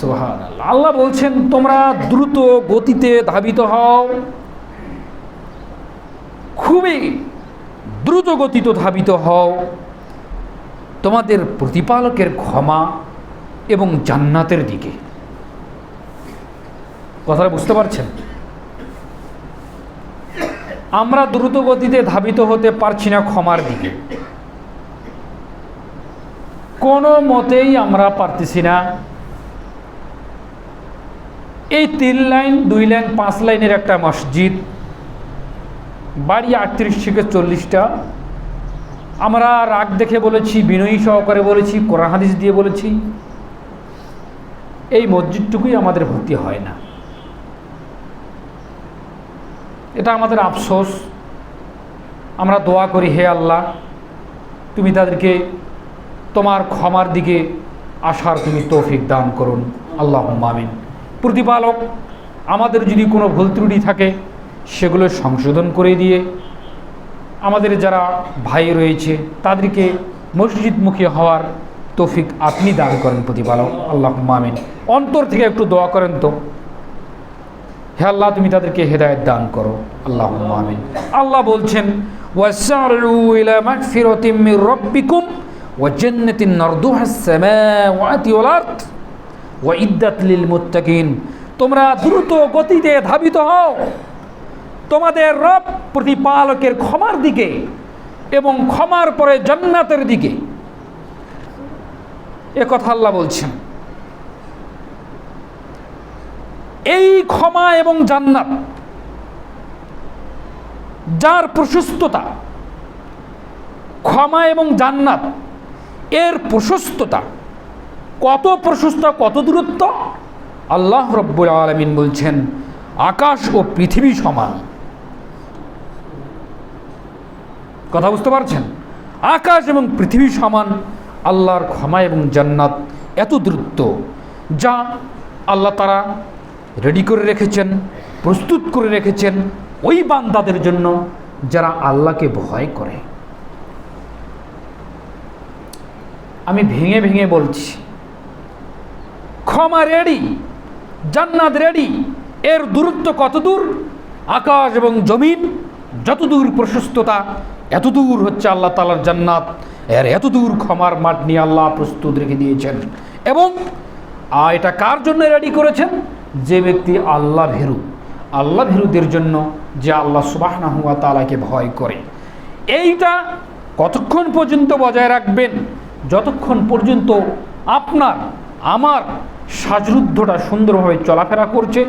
সুহান আল্লাহ বলছেন, তোমরা দ্রুত গতিতে ধাবিত হও। খুবই দ্রুত গতিতে ধাবিত হও। তোমাদের প্রতিপালকের ক্ষমা এবং জান্নাতের দিকে। কথাটা বুঝতে পারছেন? আমরা দ্রুত গতিতে ধাবিত হতে পারছি না ক্ষমার দিকে। কোনো মতেই আমরা পারতেছি না। এই তিন লাইন, দুই লাইন, পাঁচ লাইনের একটা মসজিদ। বাড়ি আটত্রিশ থেকে চল্লিশটা। আমরা রাগ দেখে বলেছি, বিনয়ী সহকারে বলেছি, কোরআন হাদিস দিয়ে বলেছি। এই মসজিদটুকুই আমাদের ভর্তি হয় না। এটা আমাদের আফসোস। আমরা দোয়া করি, হে আল্লাহ, তুমি তাদেরকে তোমার ক্ষমার দিকে আসার তুমি তৌফিক দান করুন। আল্লাহ মামিন প্রতিপালক, আমাদের যদি কোনো ভুল ত্রুটি থাকে, সেগুলো সংশোধন করে দিয়ে, আমাদের যারা ভাই রয়েছে, তাদেরকে মসজিদমুখী হওয়ার তৌফিক আপনি দান করেন প্রতিপালক। আল্লাহ মামিন অন্তর থেকে একটু দোয়া করেন তো। হে আল্লাহ, তুমি তাদেরকে হেদায়ত দান করো। আল্লাহ মামিন আল্লাহ বলছেন রাব্বিকুম ওয়া জান্নাতিন নারদুহা আস-সামাওয়াতি ওয়াল আরদ ওয়া ইদ্দাত মুত্তাকিন। তোমরা দ্রুত গতিতে ধাবিত হও। তোমাদের রব প্রতিপালকের ক্ষমার দিকে এবং ক্ষমার পরে জান্নাতের দিকে। এ কথা আল্লাহ বলছেন। এই ক্ষমা এবং জান্নাত যার প্রশস্ততা, ক্ষমা এবং জান্নাত এর প্রশস্ততা কত প্রশস্ত, কত দূরত্ব? আল্লাহ রব্বুল আলমিন বলছেন, আকাশ ও পৃথিবী সমান। কথা বুঝতে পারছেন? আকাশ এবং পৃথিবী সমান, আল্লাহর ক্ষমা এবং জান্নাত এত দ্রুত যা আল্লাহ তারা রেডি করে রেখেছেন, প্রস্তুত করে রেখেছেন ওই বান্দাদের জন্য যারা আল্লাহকে ভয় করে। আমি ভেঙে ভেঙে বলছি ক্ষমা রেডি, জান্নাত রেডি। এর দূরত্ব কত দূর? আকাশ এবং জমিন যত দূর প্রশস্ততা এত দূর হচ্ছে আল্লাহ তালার জান্নাত। এর এত দূর ক্ষমার মাঠ নিয়ে আল্লাহ প্রস্তুত রেখে দিয়েছেন। এবং এটা কার জন্য রেডি করেছেন? যে ব্যক্তি আল্লাহ ভেরু। আল্লাহ ভেরুদের জন্য যে আল্লাহ সুবাহ তালাকে ভয় করে। এইটা কতক্ষণ পর্যন্ত বজায় রাখবেন? যতক্ষণ পর্যন্ত আপনার আমার শ্বাসরুদ্ধটা সুন্দরভাবে চলাফেরা করছে,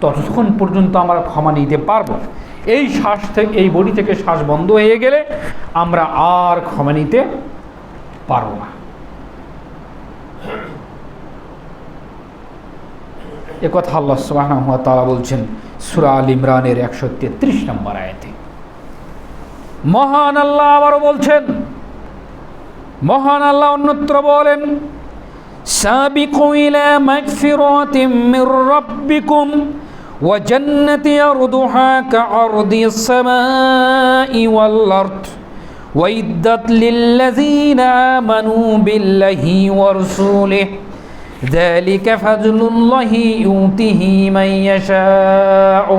ততক্ষণ পর্যন্ত আমরা ক্ষমা নিতে পারব। এই শ্বাস থেকে, এই বডি থেকে শ্বাস বন্ধ হয়ে গেলে আমরা আর ক্ষমা নিতে পারব না। এ কথা আল্লাহ ওয়া তাআলা বলছেন সূরা আল ইমরানের একশো তেত্রিশ নম্বর আয়াতে। মহান আল্লাহ আবারও বলছেন, মহান আল্লাহ অন্যত্র বলেন سابقوا إلى مغفرة من ربكم وجنة أرضها كعرض السماء والأرض وإدت للذين آمنوا بالله ورسوله ذلك فضل الله يؤته من يشاء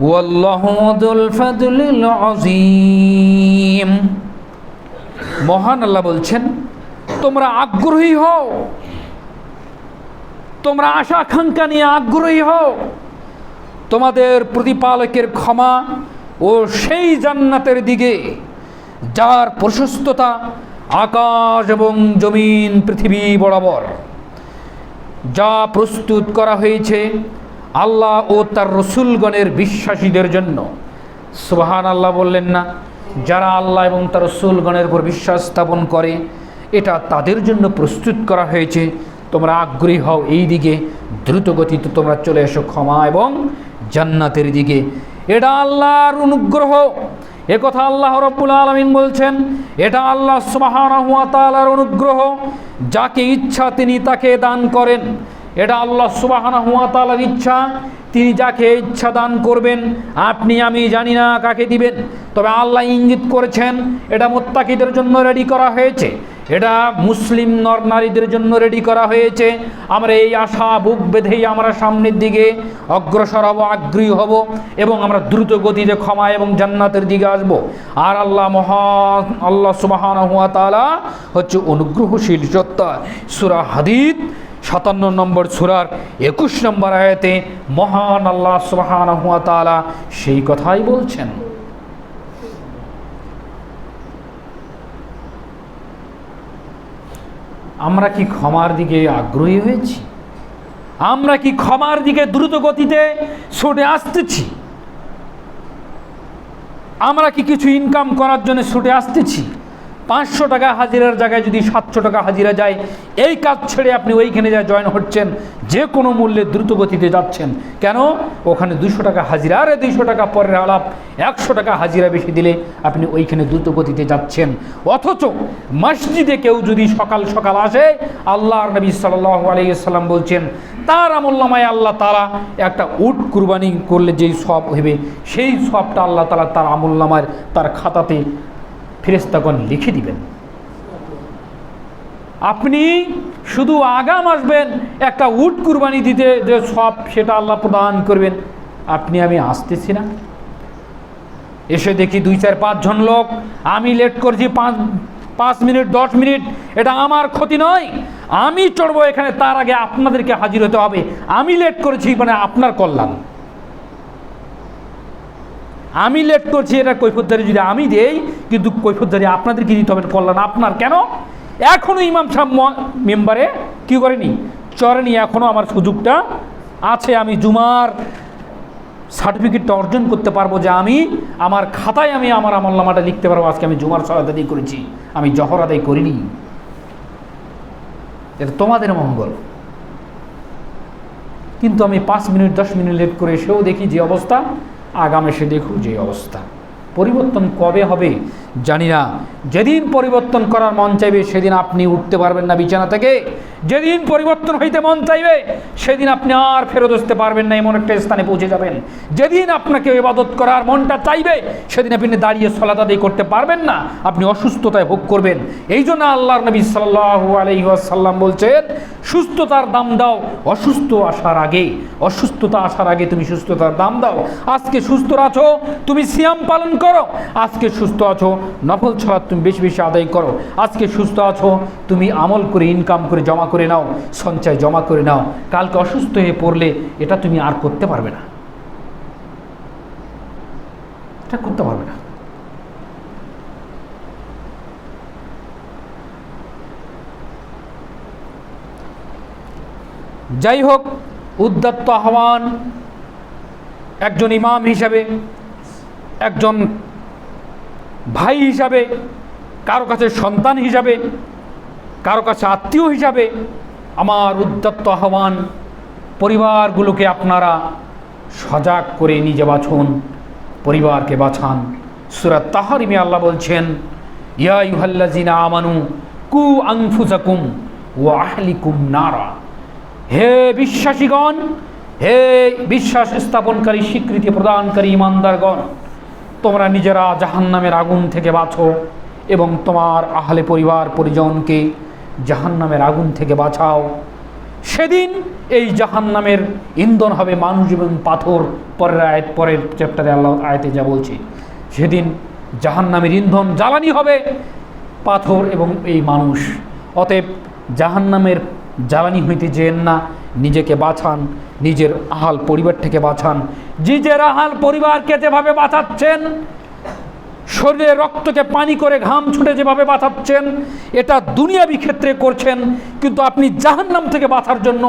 والله ذو الفضل العظيم মহান আল্লাহ বলছেন তোমরা আগ্রহী হও। তোমরা আশা আকাঙ্ক্ষা নিয়ে আগ্রহী হও। তোমাদের প্রতিপালকের ক্ষমা ও সেই জান্নাতের দিকে, যার প্রশস্ততা আকাশ এবং জমিন পৃথিবী বরাবর। যা প্রস্তুত করা হয়েছে আল্লাহ ও তার রসুলগণের বিশ্বাসীদের জন্য। সুবাহান আল্লাহ বললেন না, যারা আল্লাহ এবং তার রসুলগণের উপর বিশ্বাস স্থাপন করে এটা তাদের জন্য প্রস্তুত করা হয়েছে। তোমরা আগ্রহী হও এই দিকে। দ্রুতগতিতে তোমরা চলে এসো ক্ষমা এবং জান্নাতের দিকে। এটা আল্লাহর অনুগ্রহ। এ কথা আল্লাহ রব্বুল আলমিন বলছেন, এটা আল্লাহ সুবাহ অনুগ্রহ। যাকে ইচ্ছা তিনি তাকে দান করেন। এটা আল্লাহ সুবাহানা হুয়া তালার ইচ্ছা। তিনি যাকে ইচ্ছা দান করবেন, আপনি আমি জানি না কাকে দিবেন। তবে আল্লাহ ইঙ্গিত করেছেন, এটা মোত্তাকিদের জন্য রেডি করা হয়েছে। এটা মুসলিম নর নারীদের জন্য রেডি করা হয়েছে। আমরা এই আশা, বুক বেঁধেই আমরা সামনের দিকে অগ্রসর হব, আগ্রহী হব এবং আমরা দ্রুত গতিতে ক্ষমা এবং জান্নাতের দিকে আসব। আর আল্লাহ মহান, আল্লাহ সুবাহান হচ্ছে অনুগ্রহশীল সত্তা সুরা হাদিদ সাতান্ন নম্বর সুরার একুশ নম্বর আয়াতে মহান আল্লাহ তালা সেই কথাই বলছেন। আমরা কি ক্ষমার দিকে আগ্রহী হয়েছি? আমরা কি ক্ষমার দিকে দ্রুত গতিতে ছুটে আসতেছি? আমরা কি কিছু ইনকাম করার জন্য ছুটে আসতেছি? পাঁচশো টাকা হাজিরার জায়গায় যদি সাতশো টাকা হাজিরা যায়, এই কাজ ছেড়ে আপনি ওইখানে যা জয়েন হচ্ছেন, যে কোনো মূল্যে দ্রুত গতিতে যাচ্ছেন। কেন? ওখানে দুশো টাকা হাজিরা, আরে দুইশো টাকা পরের আলাপ, একশো টাকা হাজিরা বেশি দিলে আপনি ওইখানে দ্রুত গতিতে যাচ্ছেন। অথচ মসজিদে কেউ যদি সকাল সকাল আসে আল্লাহ নবী সাল্লাহ আলাইসাল্লাম বলছেন, তার আমল্লামায় আল্লাহ তালা একটা উট কুরবানি করলে যেই সব হইবে সেই সবটা আল্লাহ তালা তার আমল্লামার তার খাতাতে ফেরেস্তাগণ লিখে দিবেন। আপনি শুধু আগাম আসবেন, একটা উট কুরবানি দিতে যে সব সেটা আল্লাহ প্রদান করবেন। আপনি আমি আসতেছি না। এসে দেখি দুই চার পাঁচজন লোক, আমি লেট করছি পাঁচ পাঁচ মিনিট, দশ মিনিট, এটা আমার ক্ষতি নয়। আমি চড়বো এখানে, তার আগে আপনাদেরকে হাজির হতে হবে। আমি লেট করেছি মানে আপনার কল্যাণ। আমি লেট করছি, এটা কৈফতদারি যদি আমি দেই, কিন্তু কৈফতদারি আপনাদেরকে দিতে হবে কল্যাণ আপনার। কেন? এখনও ইমাম সাহেব মেম্বারে কি করেনি? চরেনি এখনও আমার সুযোগটা আছে, আমি জুমার সার্টিফিকেটটা অর্জন করতে পারব যে আমি, আমার খাতায় আমি আমার আমল্লামাটা লিখতে পারব, আজকে আমি জুমার সলাত আদায় করেছি, আমি জহর আদায় করিনি। এটা তোমাদের মঙ্গল। কিন্তু আমি পাঁচ মিনিট, দশ মিনিট লেট করে এসেও দেখি যে অবস্থা আগাম সে দেখু যে অবস্থা। পরিবর্তন কবে হবে জানি না। যেদিন পরিবর্তন করার মন চাইবে, সেদিন আপনি উঠতে পারবেন না বিছানা থেকে। যেদিন পরিবর্তন হইতে মন চাইবে, সেদিন আপনি আর ফেরত আসতে পারবেন না, এমন একটা স্থানে পৌঁছে যাবেন। যেদিন আপনাকে ইবাদত করার মনটা চাইবে, সেদিন আপনি দাঁড়িয়ে সলাত আদায় করতে পারবেন না। আপনি অসুস্থতায় ভোগ করবেন। এই জন্য আল্লাহর নবী সাল্লাল্লাহু আলাইহি ওয়াসাল্লাম বলছেন, সুস্থতার দাম দাও, অসুস্থ আসার আগে। অসুস্থতা আসার আগে তুমি সুস্থতার দাম দাও। আজকে সুস্থ আছো, তুমি সিয়াম পালন করো। আজকে সুস্থ আছো, নফল ছড়া তুমি বেশি বেশি আদায় করো। আজকে সুস্থ আছো, তুমি আমল করে ইনকাম করে জমা করে নাও, সঞ্চয় জমা করে নাও। কালকে অসুস্থ হয়ে পড়লে এটা তুমি আর করতে পারবে না। এটা করতে পারবে না। যাই হোক উদ্যত্ত আহ্বান একজন ইমাম হিসাবে একজন ভাই হিসাবে, কারও কাছে সন্তান হিসাবে, কারও কাছে আত্মীয় হিসাবে আমার উদ্যত্ত আহ্বান পরিবারগুলোকে আপনারা সজাগ করে নিজে বাছুন পরিবারকে বাছান সুরাত তাহারিমে আল্লাহ বলছেন, ইয়া ইউহাল্লাজিনা আমানু কু আংফুজাকুম ও আহলিকুম নারা। হে বিশ্বাসীগণ, হে বিশ্বাস স্থাপনকারী, স্বীকৃতি প্রদানকারী, ইমানদারগণ তোমরা নিজেরা জাহান্নামের আগুন থেকে বাঁচো এবং তোমার আহলে পরিবার পরিজনকে জাহান্নামের আগুন থেকে বাঁচাও। সেদিন এই জাহান্নামের ইন্ধন হবে মানুষ এবং পাথর পরের আয়াত, পরের চ্যাপ্টারে আল্লাহ আয়তে যা বলছে। সেদিন জাহান্নামের ইন্ধন জ্বালানি হবে পাথর এবং এই মানুষ। অতএব জাহান্নামের জ্বালানি হইতে যেন না নিজেকে বাঁচান, নিজের আহাল পরিবার থেকে বাঁচান। নিজের আহাল পরিবারকে যেভাবে বাঁচাচ্ছেন, শরীরে রক্তকে পানি করে ঘাম ছুটে যেভাবে বাঁচাচ্ছেন, এটা দুনিয়াবি ক্ষেত্রে করছেন, কিন্তু আপনি জাহান্নাম থেকে বাঁচার জন্য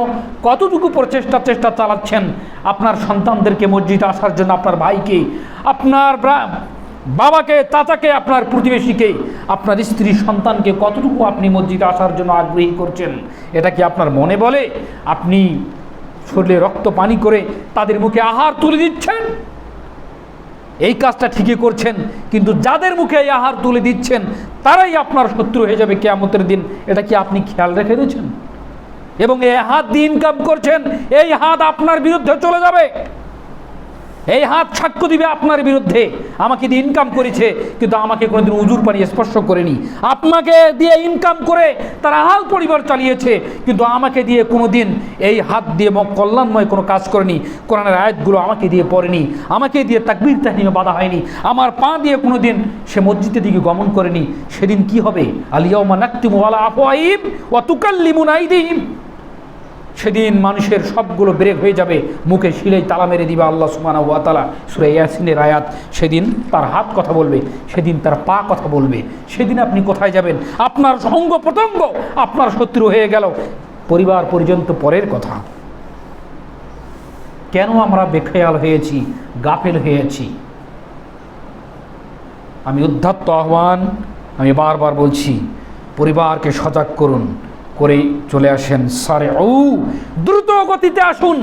কতটুকু প্রচেষ্টা, চেষ্টা চালাচ্ছেন? আপনার সন্তানদেরকে মসজিদে আসার জন্য আপনার ভাইকে, আপনার বাবাকে, তাতাকে, আপনার প্রতিবেশীকে, আপনার স্ত্রী সন্তানকে কতটুকু আপনি মসজিদে আসার জন্য আগ্রহী করছেন, এটা কি আপনার মনে বলে? আপনি শরীরে রক্ত পানি করে তাদের মুখে আহার তুলে দিচ্ছেন? এই কাজটা ঠিকই করছেন, কিন্তু যাদের মুখে এই আহার তুলে দিচ্ছেন, তারাই আপনার শত্রু হয়ে যাবে কেয়ামতের দিন। এটা কি আপনি খেয়াল রেখে দিয়েছেন এবং এই হাত দিয়ে ইনকাম করছেন, এই হাত আপনার বিরুদ্ধে চলে যাবে। এই হাত সাক্ষ্য দিবে আপনার বিরুদ্ধে। আমাকে দিয়ে ইনকাম করেছে, কিন্তু আমাকে কোনোদিন উজুর পানি স্পর্শ করেনি। আপনাকে দিয়ে ইনকাম করে তারা হাল পরিবার চালিয়েছে, কিন্তু আমাকে দিয়ে কোনো দিন এই হাত দিয়ে কল্যাণময় কোনো কাজ করেনি। কোরআনের আয়াতগুলো আমাকে দিয়ে পড়েনি, আমাকে দিয়ে তাকবির তাহনিমে বাধা হয়নি। আমার পা দিয়ে কোনো দিন সে মসজিদের দিকে গমন করেনি। সেদিন কি হবে? আলিয়াউমা নাক্তিমু আলা আফওয়াহিম ওয়া তুকাল্লিমুনা আইদিহিম। সেদিন মানুষের সবগুলো ব্রেক হয়ে যাবে, মুখে শিলেই তালা মেরে দিবে আল্লাহ সুমানা ওয়া তালা সুরে ইয়াসিনের আয়াত, সেদিন তার হাত কথা বলবে, সেদিন তার পা কথা বলবে, সেদিন আপনি কোথায় যাবেন? আপনার সঙ্গ প্রত্যঙ্গ, আপনার শত্রু হয়ে গেল। পরিবার পর্যন্ত পরের কথা। কেন আমরা বেখেয়াল হয়েছি, গাফেল হয়েছি? আমি উদ্ধত্ত আহ্বান, আমি বারবার বলছি, পরিবারকে সজাগ করুন। করে চলে আসেন সারে ও দ্রুত গতিতে আসুন,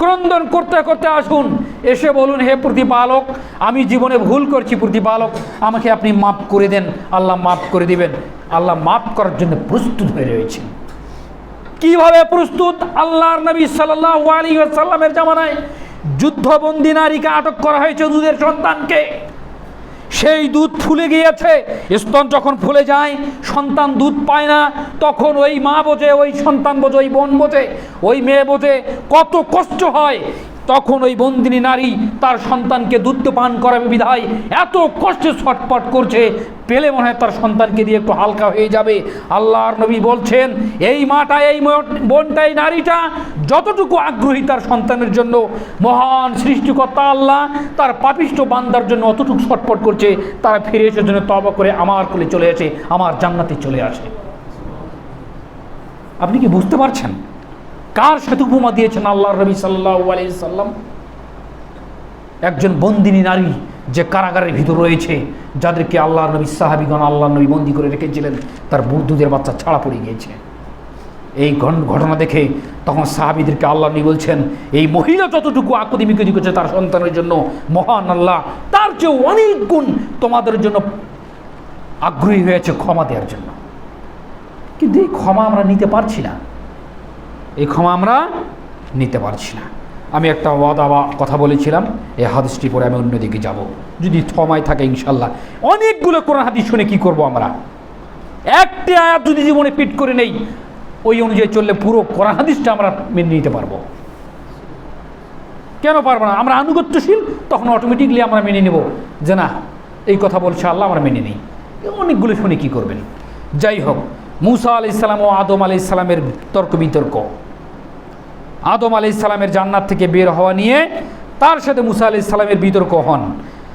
ক্রন্দন করতে করতে আসুন। এসে বলুন, হে প্রতিপালক, আমি জীবনে ভুল করছি প্রতিপালক, আমাকে আপনি মাফ করে দেন, আল্লাহ মাফ করে দিবেন। আল্লাহ মাফ করার জন্য প্রস্তুত হয়ে রয়েছেন। কীভাবে প্রস্তুত? আল্লাহর নবী সাল্লাহ আলী সাল্লামের জামানায় যুদ্ধবন্দী নারীকে আটক করা হয়েছে দুধের সন্তানকে। সেই দুধ ফুলে গিয়েছে। স্তন যখন ফুলে যায়, সন্তান দুধ পায় না, তখন ওই মা বোঝে, ওই সন্তান বোঝে, ওই বোন বোঝে, ওই মেয়ে বোঝে কত কষ্ট হয়। তখন ওই বন্দিনী নারী তার সন্তানকে দুধ পান করাবে বিধায় এত কষ্টে ছটপট করছে, পেলে মনে হয় তার সন্তানকে দিয়ে একটু হালকা হয়ে যাবে। আল্লাহর নবী বলছেন, এই মাটা, এই বোনটা, এই নারীটা যতটুকু আগ্রহী তার সন্তানের জন্য, মহান সৃষ্টিকর্তা আল্লাহ তার পাপিষ্ট বান্দার জন্য অতটুকু ছটপট করছে, তারা ফিরে এসে জন্য তবা করে আমার কোলে চলে আসে, আমার জান্নাতে চলে আসে। আপনি কি বুঝতে পারছেন? কার সাথে উপমা দিয়েছেন আল্লাহ রবি সাল্লাহ সাল্লাম? একজন বন্দিনী নারী যে কারাগারের ভিতর রয়েছে, যাদেরকে আল্লাহ নবী, সাহাবিগণ আল্লাহ নবী বন্দি করে রেখেছিলেন, তার বুধ দুধের বাচ্চা ছাড়া পড়ে গিয়েছে। এই ঘটনা দেখে তখন সাহাবিদেরকে আল্লাহ নবী বলছেন, এই মহিলা যতটুকু আকুতি মিকুতি করছে তার সন্তানের জন্য মহান আল্লাহ, তার চেয়ে অনেক গুণ তোমাদের জন্য আগ্রহী হয়েছে ক্ষমা দেওয়ার জন্য। কিন্তু এই ক্ষমা আমরা নিতে পারছি না। এই ক্ষমা আমরা নিতে পারছি না। আমি একটা ওয়াদা বা কথা বলেছিলাম, এই হাদিসটি পরে আমি অন্যদিকে যাব। যদি সময় থাকে ইনশাল্লাহ। অনেকগুলো কোরআন হাদিস শুনে কি করব আমরা? একটি আয়াত যদি জীবনে পিট করে নেই, ওই অনুযায়ী চললে পুরো কোরআন হাদিসটা আমরা মেনে নিতে পারব। কেন পারব না? আমরা আনুগত্যশীল, তখন অটোমেটিকলি আমরা মেনে নেব যে না, এই কথা বলছে আল্লাহ, আমরা মেনে নিই। অনেকগুলো শুনে কি করবেন? যাই হোক, মুসা আলি ইসলাম ও আদম আলি ইসলামের তর্ক বিতর্ক। আদম আলি ইসলামের জান্নাত থেকে বের হওয়া নিয়ে তার সাথে মুসা আলি ইসলামের বিতর্ক হন।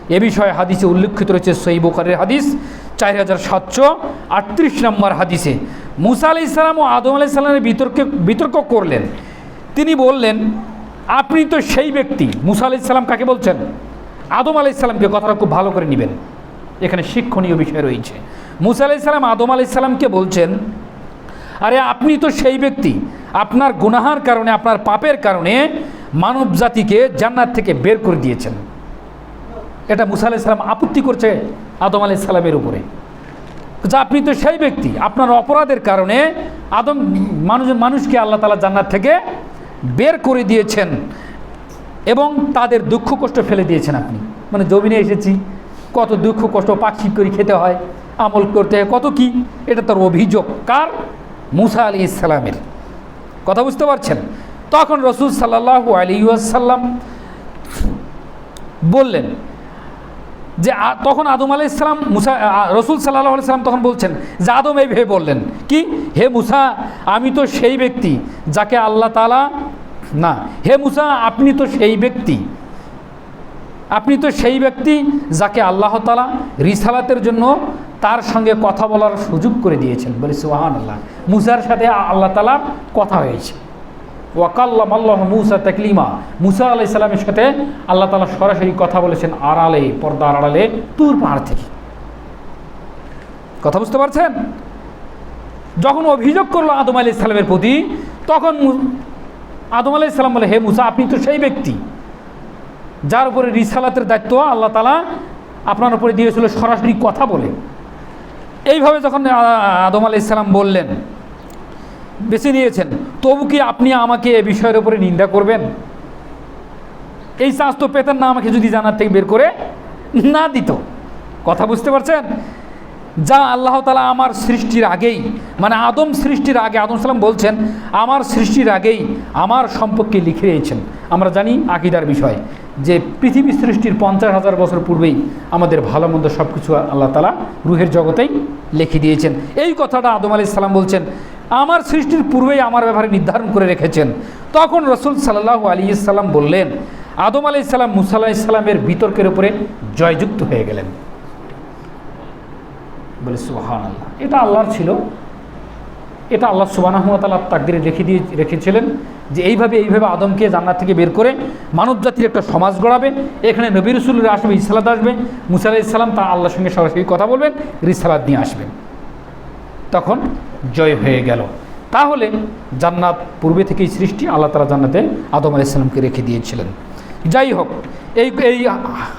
এ বিষয়ে হাদিসে উল্লেখিত রয়েছে সই বুখারের হাদিস, চার হাজার সাতশো আটত্রিশ নম্বর হাদিসে। মুসা আলি ইসলাম ও আদম আলি ইসলামের বিতর্কে, বিতর্ক করলেন। তিনি বললেন, আপনি তো সেই ব্যক্তি। মুসা আলি ইসলাম কাকে বলছেন? আদম আলি ইসলামকে কথাটা খুব ভালো করে নেবেন। এখানে শিক্ষণীয় বিষয় রয়েছে। মুসা আলি ইসলাম আদম আলি ইসলামকে বলছেন, আরে, আপনি তো সেই ব্যক্তি। আপনার গুনাহার কারণে, আপনার পাপের কারণে মানব জাতিকে জান্নাত থেকে বের করে দিয়েছেন। এটা মুসা আলাইহিস সালাম আপত্তি করছে আদম আলাইহিস সালামের উপরে। যা আপনি তো সেই ব্যক্তি। আপনার অপরাধের কারণে আদম মানুষ, মানুষকে আল্লাহ তালা জান্নাত থেকে বের করে দিয়েছেন এবং তাদের দুঃখ কষ্ট ফেলে দিয়েছেন আপনি। মানে জমিনে এসেছি, কত দুঃখ কষ্ট পাখি করে খেতে হয়, আমল করতে হয়, কত কি? এটা তার অভিযোগ। কার? মুসা আলী ইসলামের কথা বুঝতে পারছেন? তখন রসুল সাল্লাহ আলিউসাল্লাম বললেন যে তখন আদম আলাই ইসলাম মুসা রসুল সাল্লাহ সাল্লাম তখন বলছেন, যে আদম এই ভেবে বললেন, কি? হে মুসা, আমি তো সেই ব্যক্তি যাকে আল্লাহ তালা না, হে মুসা, আপনি তো সেই ব্যক্তি। আপনি তো সেই ব্যক্তি যাকে আল্লাহ তালা রিসালাতের জন্য তার সঙ্গে কথা বলার সুযোগ করে দিয়েছেন। বলে সুহান আল্লাহ মুসার সাথে আল্লাহ তালার কথা হয়েছে। ওয়াকাল্লাম আল্লাহ মুসা তাকলিমা। মুসা আলাই সাল্লামের সাথে আল্লাহ তালা সরাসরি কথা বলেছেন আড়ালে, পর্দার আড়ালে তুর পাহাড় থেকে। কথা বুঝতে পারছেন? যখন অভিযোগ করল আদম আলি ইসলামের প্রতি, তখন আদম আলাইসাল্লাম বলে, হে মুসা, আপনি তো সেই ব্যক্তি। যার উপরে রিসালাতের দায়িত্ব আল্লাহ তালা আপনার উপরে দিয়েছিল সরাসরি কথা বলে। এইভাবে যখন আদম আলি ইসলাম বললেন, বেছে নিয়েছেন, তবু কি আপনি আমাকে এ বিষয়ের উপরে নিন্দা করবেন? এই চাষ তো পেতেন না আমাকে যদি জানার থেকে বের করে না দিত। কথা বুঝতে পারছেন? যা আল্লাহ তালা আমার সৃষ্টির আগেই মানে আদম সৃষ্টির আগে, আদম সালাম বলছেন, আমার সৃষ্টির আগেই আমার সম্পর্কে লিখে দিয়েছেন আমরা জানি আকিদার বিষয় যে পৃথিবী সৃষ্টির পঞ্চাশ হাজার বছর পূর্বেই আমাদের ভালো মন্দ সব কিছু আল্লাহ তালা রুহের জগতেই লিখে দিয়েছেন। এই কথাটা আদম আলি সাল্লাম বলছেন, আমার সৃষ্টির পূর্বেই আমার ব্যাপারে নির্ধারণ করে রেখেছেন। তখন রসুল সাল্লাহ আলী ইসাল্লাম বললেন, আদম আলি সাল্লাম মুসা আলাহি সাল্লামের বিতর্কের উপরে জয়যুক্ত হয়ে গেলেন। বলে সুহান আল্লাহ এটা আল্লাহর ছিল। এটা আল্লাহ সুবানাহতালা তাকদিরে রেখে দিয়ে রেখেছিলেন যে এইভাবে এইভাবে আদমকে জান্নাত থেকে বের করে মানব জাতির একটা সমাজ গড়াবে। এখানে নবী রসুলের আসবে ইসালাত আসবে। মুসা আলাহ ইসলাম তা আল্লাহর সঙ্গে সরাসরি কথা বলবেন, রিসালাত নিয়ে আসবেন। তখন জয় হয়ে গেল। তাহলে জান্নাত পূর্বে থেকেই সৃষ্টি, আল্লাহ তালা জান্নাতে আদম আলাইসাল্লামকে রেখে দিয়েছিলেন। যাই হোক এই এই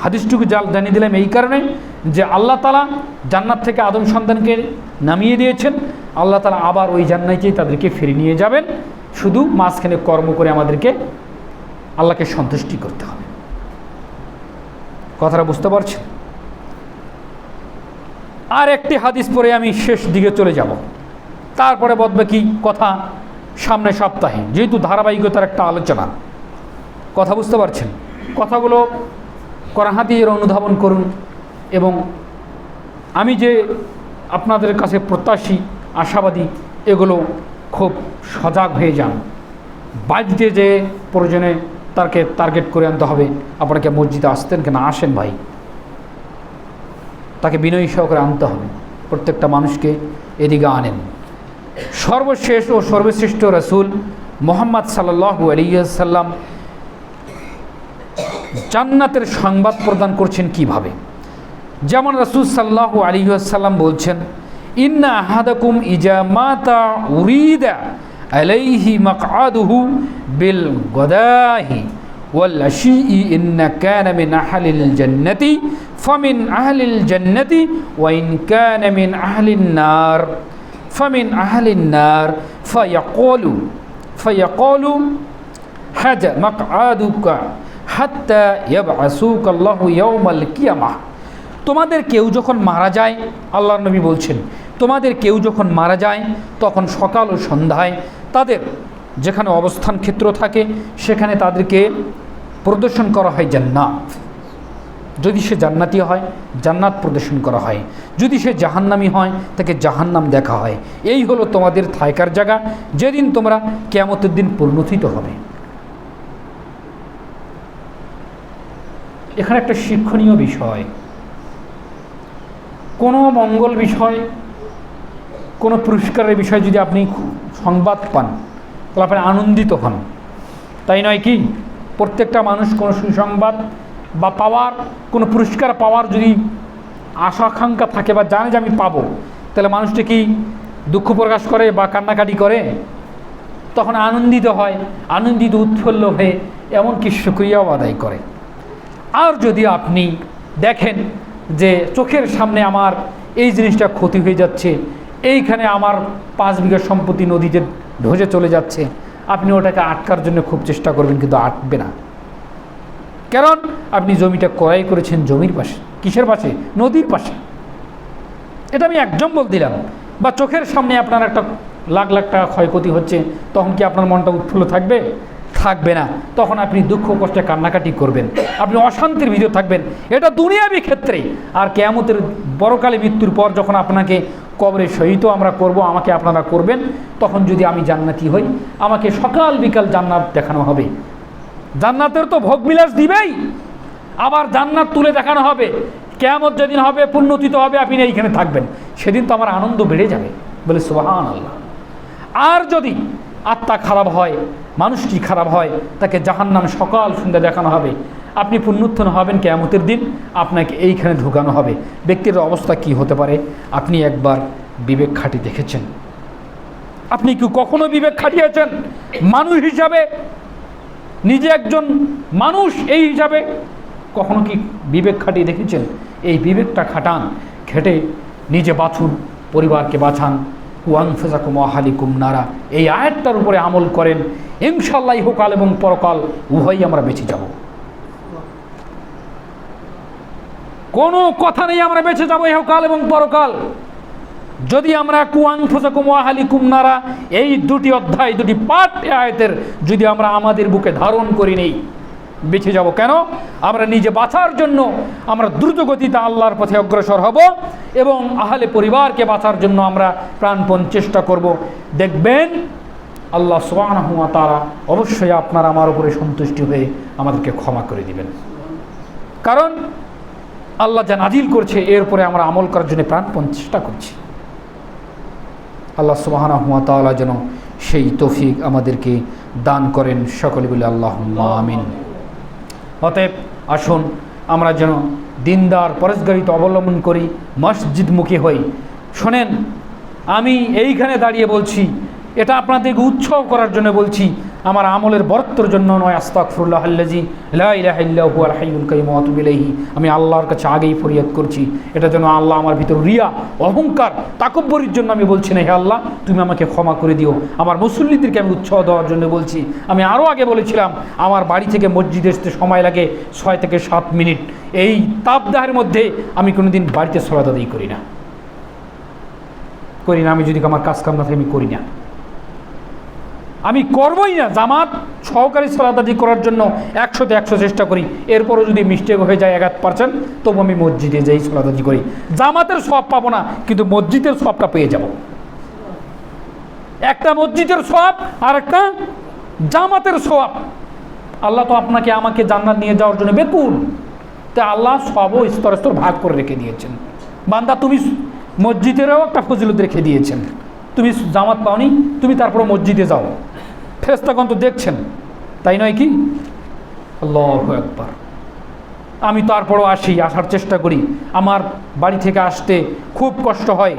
হাদিসটুকু জানিয়ে দিলাম এই কারণে যে আল্লাহ তালা জান্নাত থেকে আদম সন্তানকে নামিয়ে দিয়েছেন। আল্লাহ তালা আবার ওই জান্নাতেই তাদেরকে ফিরে নিয়ে যাবেন। শুধু মাঝখানে কর্ম করে আমাদেরকে আল্লাহকে সন্তুষ্টি করতে হবে। কথাটা বুঝতে পারছেন? আর একটি হাদিস পরে আমি শেষ দিকে চলে যাব। তারপরে বদবে কি কথা সামনে সপ্তাহে, যেহেতু ধারাবাহিকতার একটা আলোচনা। কথা বুঝতে পারছেন? কথাগুলো করাহাতির অনুধাবন করুন এবং আমি যে আপনাদের কাছে প্রত্যাশী, আশাবাদী, এগুলো খুব সজাগ হয়ে যান। বাড়িতে যে প্রয়োজনে তাকে টার্গেট করে আনতে হবে। আপনাকে মসজিদে আসতেন কেন? আসেন ভাই। তাকে বিনয়ী সহকারে আনতে হবে। প্রত্যেকটা মানুষকে এদিকে আনেন। সর্বশেষ ও সর্বশ্রেষ্ঠ রসুল মোহাম্মদ সাল্লাহ আলিয়াল্লাম জান্নাতের সংবাদ প্রদান করছেন কিভাবে যেমন রসুল সাল্লাহ আলিহাসাল্লাম বলছেন ইন্না আহাদাকুম ইজা মাতা উরিদা আলাইহি মাকআদুহু বিল গদাহি والعشي إن كان من أهل الجنة فمن أهل الجنة وإن كان من أهل النار فمن أهل النار فيقول فيقول حج مقعدك হাত্তা তোমাদের কেউ যখন মারা যায় আল্লাহ নবী বলছেন, তোমাদের কেউ যখন মারা যায়, তখন সকাল ও সন্ধ্যায় তাদের যেখানে অবস্থান ক্ষেত্র থাকে, সেখানে তাদেরকে প্রদর্শন করা হয় জান্নাত। যদি সে জান্নাতি হয়, জান্নাত প্রদর্শন করা হয়। যদি সে জাহান্নামি হয়, তাকে জাহান্নাম দেখা হয়। এই হলো তোমাদের থাইকার জায়গা। যেদিন তোমরা কেয়ামতের দিন পরিণতিত হবে। এখানে একটা শিক্ষণীয় বিষয়। কোনো মঙ্গল বিষয়, কোনো পুরস্কারের বিষয়ে যদি আপনি সংবাদ পান, তাহলে আপনি আনন্দিত হন। তাই নয় কি? প্রত্যেকটা মানুষ কোনো সুসংবাদ বা পাওয়ার, কোনো পুরস্কার পাওয়ার যদি আশা আকাঙ্ক্ষা থাকে বা জানে যে আমি পাবো, তাহলে মানুষটি কি দুঃখ প্রকাশ করে বা কান্নাকাটি করে? তখন আনন্দিত হয়, আনন্দিত, উৎফুল্ল হয়ে এমনকি সুক্রিয়াও আদায় করে। আর যদি আপনি দেখেন যে চোখের সামনে আমার এই জিনিসটা ক্ষতি হয়ে যাচ্ছে, এইখানে আমার পাঁচ বিঘা সম্পত্তি নদীতে ধসে চলে যাচ্ছে, আপনি ওটাকে আটকার জন্য খুব চেষ্টা করবেন, কিন্তু আটবে না। কারণ আপনি জমিটা ক্রয় করেছেন জমির পাশে, কিসের পাশে? নদীর পাশে। এটা আমি একদম বল দিলাম। বা চোখের সামনে আপনার একটা লাখ লাখ টাকা ক্ষয়ক্ষতি হচ্ছে, তখন কি আপনার মনটা উৎফুল্ল থাকবে? থাকবে না, তখন আপনি দুঃখ, কষ্টে কান্নাকাটি করবেন। আপনি অশান্তির ভিতরে থাকবেন। এটা দুনিয়াবি ক্ষেত্রে আর কেয়ামতের বড়কালে মৃত্যুর পর যখন আপনাকে কবরে সহিত আমরা করব, আমাকে আপনারা করবেন, তখন যদি আমি জান্নাতি হই, আমাকে সকাল বিকাল জান্নাত দেখানো হবে। জান্নাতের তো ভোগ বিলাস দিবেই। আবার জান্নাত তুলে দেখানো হবে। কেয়ামত যেদিন হবে, পুণ্যতিত হবে, আপনি এইখানে থাকবেন। সেদিন তো আমার আনন্দ বেড়ে যাবে। বলে সুবাহান আল্লাহ আর যদি আত্মা খারাপ হয় মানুষটি খারাপ হয়, তাকে জাহান্নাম সকাল সন্ধ্যা দেখানো হবে। আপনি পুণ্যুত্থান হবেন কেয়ামতের দিন, আপনাকে এইখানে ঢুকানো হবে। ব্যক্তির অবস্থা কি হতে পারে? আপনি একবার বিবেক খাটি দেখেছেন। আপনি কি কখনো বিবেক খাটিয়েছেন? মানুষ হিসাবে, নিজে একজন মানুষ এই হিসাবে। কখনো কি বিবেক খাটিয়ে দেখেছেন? এই বিবেকটা খাটান, খেটে নিজে বাছুন পরিবারকে বাঁচান ওয়াং ফেজাকুম আহালিকুম নারা। এই আয়াতটার উপরে আমল করেন। ইনশাল্লাহ ইহকাল এবং পরকাল উভয়ই আমরা বেঁচে যাব। কোনো কথা নেই আমরা বেঁচে যাব ইহকাল এবং পরকাল। যদি আমরা কুয়াং ফুসাকুম ওয়াহালি কুমনারা এই দুটি অধ্যায়, দুটি পাঠ আয়তের যদি আমরা আমাদের বুকে ধারণ করি নেই বেঁচে যাব কেন? আমরা নিজে বাঁচার জন্য আমরা দ্রুতগতিতে আল্লাহর পথে অগ্রসর হব এবং আহলে পরিবারকে বাঁচার জন্য আমরা প্রাণপণ চেষ্টা করব। দেখবেন আল্লাহ সুবহানাহু ওয়া তাআলা অবশ্যই আপনার আমার উপরে সন্তুষ্টি হয়ে আমাদেরকে ক্ষমা করে দিবেন। কারণ আল্লাহ যা নাজিল করছে, এর উপরে আমরা আমল করার জন্য প্রাণপণ চেষ্টা করছি। আল্লাহ সুবাহানা হুয়া তাআলা যেন সেই তৌফিক আমাদেরকে দান করেন। সকলে বলে আল্লাহ আমিন। অতএব আসুন, আমরা যেন দিনদার পরেশগারিত অবলম্বন করি, মসজিদমুখী হই। শোনেন, আমি এইখানে দাঁড়িয়ে বলছি, এটা আপনাদেরকে উৎসাহ করার জন্য বলছি আমার আমলের বরত্বর জন্য নয় আস্তাকফরুল্লাহ আল্লাজি লাইলাহি আমি আল্লাহর কাছে আগেই ফরিয়াদ করছি। এটা যেন আল্লাহ আমার ভিতর রিয়া, অহংকার, তাকব্বরির জন্য আমি বলছি না, হে আল্লাহ, তুমি আমাকে ক্ষমা করে দিও। আমার মুসল্লিদেরকে আমি উৎসাহ দেওয়ার জন্য বলছি। আমি আরও আগে বলেছিলাম, আমার বাড়ি থেকে মসজিদে আসতে সময় লাগে ছয় থেকে সাত মিনিট। এই তাপদাহের মধ্যে আমি কোনোদিন বাড়িতে সলাদ আদায় করি না। করি না, আমি যদি আমার কাজ কাম না থাকে, আমি করি না। আমি করবই না, জামাত সহকারী সলাদাদি করার জন্য একশোতে একশো চেষ্টা করি। এরপরও যদি মিস্টেক হয়ে যায় এগাত পার্সেন্ট তবু আমি মসজিদে যাই সলাদাদি করি। জামাতের সব পাবো না, কিন্তু মসজিদের সবটা পেয়ে যাব। একটা মসজিদের সব, আর একটা জামাতের সব। আল্লাহ তো আপনাকে আমাকে জান্নাত নিয়ে যাওয়ার জন্য বেকুল তা আল্লাহ সবও স্তর স্তর ভাগ করে রেখে দিয়েছেন। বান্দা, তুমি মসজিদেরও একটা ফজিলত রেখে দিয়েছেন। তুমি জামাত পাওনি, তুমি তারপরে মসজিদে যাও। ফেরেস্তাগণ তো দেখছেন, তাই নয় কি? আল্লাহ একবার আমি তারপরও আসি, আসার চেষ্টা করি। আমার বাড়ি থেকে আসতে খুব কষ্ট হয়,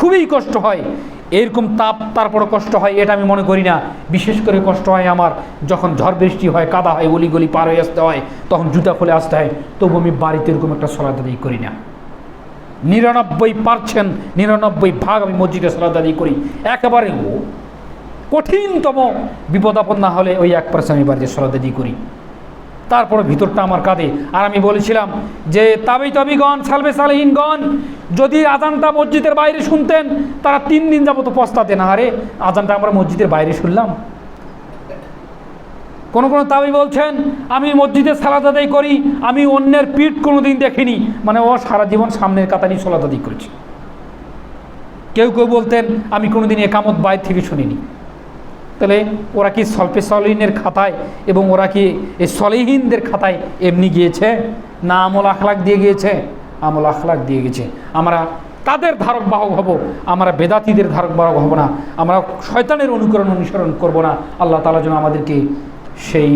খুবই কষ্ট হয়। এরকম তাপ তারপরও কষ্ট হয়, এটা আমি মনে করি না। বিশেষ করে কষ্ট হয় আমার যখন ঝড় বৃষ্টি হয়, কাদা হয় গলি গলি পার হয়ে আসতে হয়, তখন জুতা খুলে আসতে হয়। তবু আমি বাড়িতে এরকম একটা সলাদাদি করি না। নিরানব্বই পার্সেন্ট, নিরানব্বই ভাগ আমি মসজিদে সলাদাদি করি। একেবারে কঠিনতম বিপদ আপদ না হলে ওই এক পার্সেন্ট আমি বাড়িতে সলাদাদি করি। তারপরে ভিতরটা আমার কাঁদে। আর আমি বলেছিলাম যে তাবি তবিগণ সালবে সালেহীনগণ, যদি আজানটা মসজিদের বাইরে শুনতেন, তারা তিন দিন যাবত পস্তাতেন। আরে আজানটা আমরা মসজিদের বাইরে শুনলাম। কোন কোনো তাবি বলছেন, আমি মসজিদে সালাদ আদায় করি, আমি অন্যের পিঠ কোনোদিন দেখিনি। মানে ও সারা জীবন সামনের কাতারি সলাদ আদায় করেছে। কেউ কেউ বলতেন, আমি কোনোদিন একামত বাইর থেকে শুনিনি। তাহলে ওরা কি সল্পে সলিনের খাতায় এবং ওরা কি এই সলিহীনদের খাতায় এমনি গিয়েছে না আমল আখলাক দিয়ে গিয়েছে? আমল আখলাক দিয়ে গেছে আমরা তাদের ধারক বাহক হব, আমরা বেদাতিদের ধারক বাহক হব না, আমরা শয়তানের অনুকরণ অনুসরণ করব না। আল্লাহ তালা যেন আমাদেরকে সেই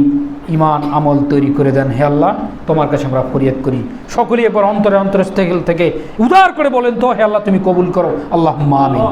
ইমান আমল তৈরি করে দেন। হে আল্লাহ, তোমার কাছে আমরা ফরিয়াদ করি। সকলেই এবার অন্তরে অন্তরস্থ থেকে উদার করে বলেন তো, হে আল্লাহ তুমি কবুল করো। আল্লাহ মামিন